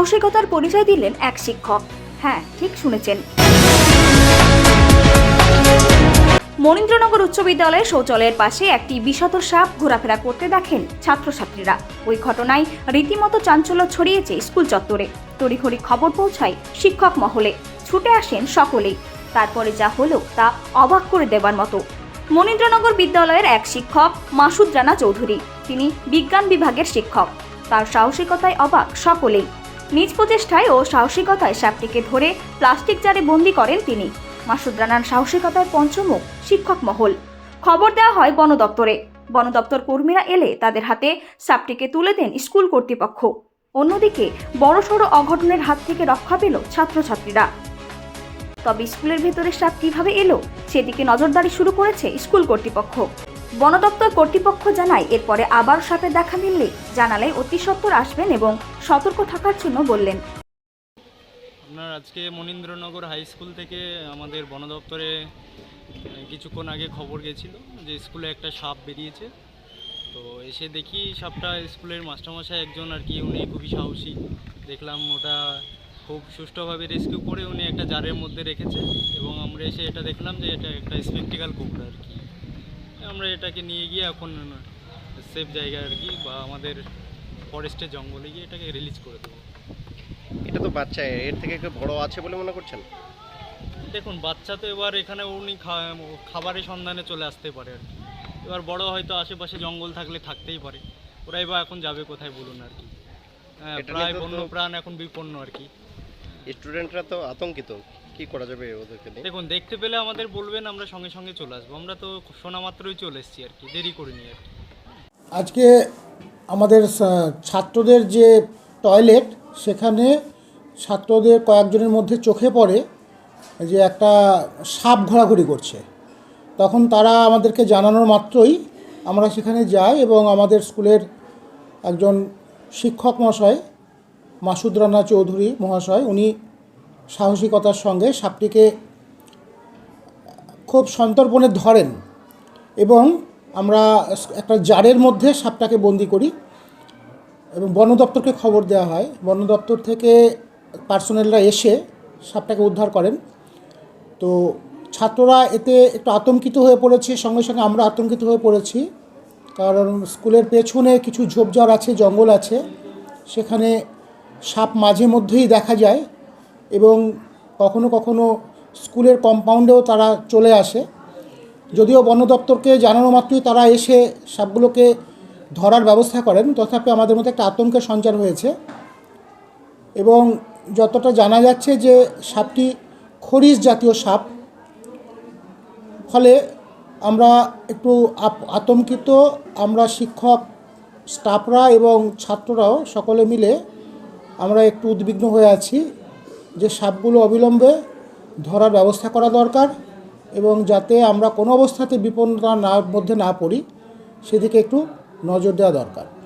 সাহসিকতার পরিচয় দিলেন এক শিক্ষক। হ্যাঁ ঠিক শুনেছেন। মনীন্দ্রনগর উচ্চ বিদ্যালয়ের শৌচালয়ের পাশে একটি বিষাদ সাপ ঘোরাফেরা করতে দেখেন ছাত্রছাত্রীরা। ওই ঘটনায় রীতিমতো চাঞ্চল্য ছড়িয়েছে স্কুল চত্বরে। তড়িঘড়ি খবর পৌঁছায় শিক্ষক মহলে। ছুটে আসেন সকলেই। তারপরে যা হলো তা অবাক করে দেবার মতো। মনীন্দ্রনগর বিদ্যালয়ের এক শিক্ষক, মাসুদ রানা চৌধুরী। তিনি বিজ্ঞান বিভাগের শিক্ষক। তার সাহসিকতায় অবাক সকলেই। নিজ প্রচেষ্টায় ও সাহসিকতায় সাপটিকে ধরে প্লাস্টিক জারে বন্দি করেন তিনি। মাসুদ রানার সাহসিকতার পঞ্চমুখ, শিক্ষক মহল। খবর দেওয়া হয় বন দপ্তরে। বন দপ্তর কর্মীরা এলে তাদের হাতে সাপটিকে তুলে দেন স্কুল কর্তৃপক্ষ। অন্যদিকে, বড়সড় অঘটনের হাত থেকে রক্ষা পেল ছাত্রছাত্রীরা। তবে স্কুলের ভেতরে সাপ কীভাবে এলো, সেদিকে নজরদারি শুরু করেছে স্কুল কর্তৃপক্ষ। বন দপ্তর কর্তৃপক্ষ জানায়, এরপরে আবার সাপের দেখা মিললে জানালে অতি সত্বর আসবেন এবং সতর্ক থাকার জন্য বললেন। আপনার আজকে মনীন্দ্রনগর হাই স্কুল থেকে আমাদের বন দপ্তরে কিছুক্ষণ আগে খবর গেছিল যে স্কুলে একটা সাপ বেরিয়েছে। তো এসে দেখি সাপটা স্কুলের মাস্টারমশাই একজন আর কি, উনি খুবই সাহসী। দেখলাম ওটা খুব সুষ্ঠুভাবে রেস্কিউ করে উনি একটা জারের মধ্যে রেখেছে এবং আমরা এসে এটা দেখলাম যে এটা একটা স্পেকটিক্যাল কুকুর আর কি। আমরা এটাকে নিয়ে গিয়ে এখন সেফ জায়গায় আর কি বা আমাদের ফরেস্টের জঙ্গলে গিয়ে এটাকে রিলিজ করে দেবো। এটা তো বাচ্চা এর থেকে কেউ বড় আছে বলে মনে করছেন? দেখুন বাচ্চা তো এবার এখানে উনি খাবারের সন্ধানে চলে আসতে পারে আর কি। এবার বড় হয়তো আশেপাশে জঙ্গল থাকলে থাকতেই পারে। ওরাই বা এখন যাবে কোথায় বলুন আর কি। হ্যাঁ, প্রায় বন্য প্রাণ এখন বিপন্ন আর কি। স্টুডেন্টরা তো আতঙ্কিত। কি করা যাবে ওদেরকে নিয়ে? দেখুন দেখতে পেলে আমাদের বলবেন আমরা সঙ্গে সঙ্গে চলে আসব। আমরা তো শোনা মাত্রই চলে এসেছি আর কি দেরি করিনি আর কি। আজকে আমাদের ছাত্রদের যে টয়লেট সেখানে ছাত্রদের কয়েকজনের মধ্যে চোখে পড়ে যে একটা সাপ ঘোরাঘুরি করছে। তখন তারা আমাদেরকে জানানোর মাত্রই আমরা সেখানে যাই এবং আমাদের স্কুলের একজন শিক্ষক মহাশয় মাসুদ রানা চৌধুরী মহাশয় উনি সাহসিকতার সঙ্গে সাপটিকে খুব সন্তর্পণে ধরেন এবং আমরা একটা জারের মধ্যে সাপটাকে বন্দি করি এবং বন দপ্তরকে খবর দেওয়া হয়। বন দপ্তর থেকে পার্সোনেলরা এসে সাপটাকে উদ্ধার করেন। তো ছাত্ররা এতে একটু আতঙ্কিত হয়ে পড়েছে। সঙ্গে সঙ্গে আমরা আতঙ্কিত হয়ে পড়েছি। কারণ স্কুলের পেছনে কিছু ঝোপঝাড় আছে, জঙ্গল আছে। সেখানে সাপ মাঝে মধ্যেই দেখা যায়। এবং কখনো কখনো স্কুলের কম্পাউন্ডেও তারা চলে আসে। যদিও বন দপ্তরকে জানানো মাত্রই তারা এসে সাপগুলোকে ধরার ব্যবস্থা করেন, তথাপি আমাদের মধ্যে একটা আতঙ্কের সঞ্চার হয়েছে। এবং যতটা জানা যাচ্ছে যে সাপটি খরিস জাতীয় সাপ। ফলে আমরা একটু আতঙ্কিত, আমরা শিক্ষক স্টাফরা এবং ছাত্ররাও সকলে মিলে আমরা একটু উদ্বিগ্ন হয়ে আছি। যে সাপগুলো অবিলম্বে ধরার ব্যবস্থা করা দরকার এবং যাতে আমরা কোনো অবস্থাতে বিপন্নতা না মধ্যে না পড়ি, সেদিকে একটু নজর দেওয়া দরকার।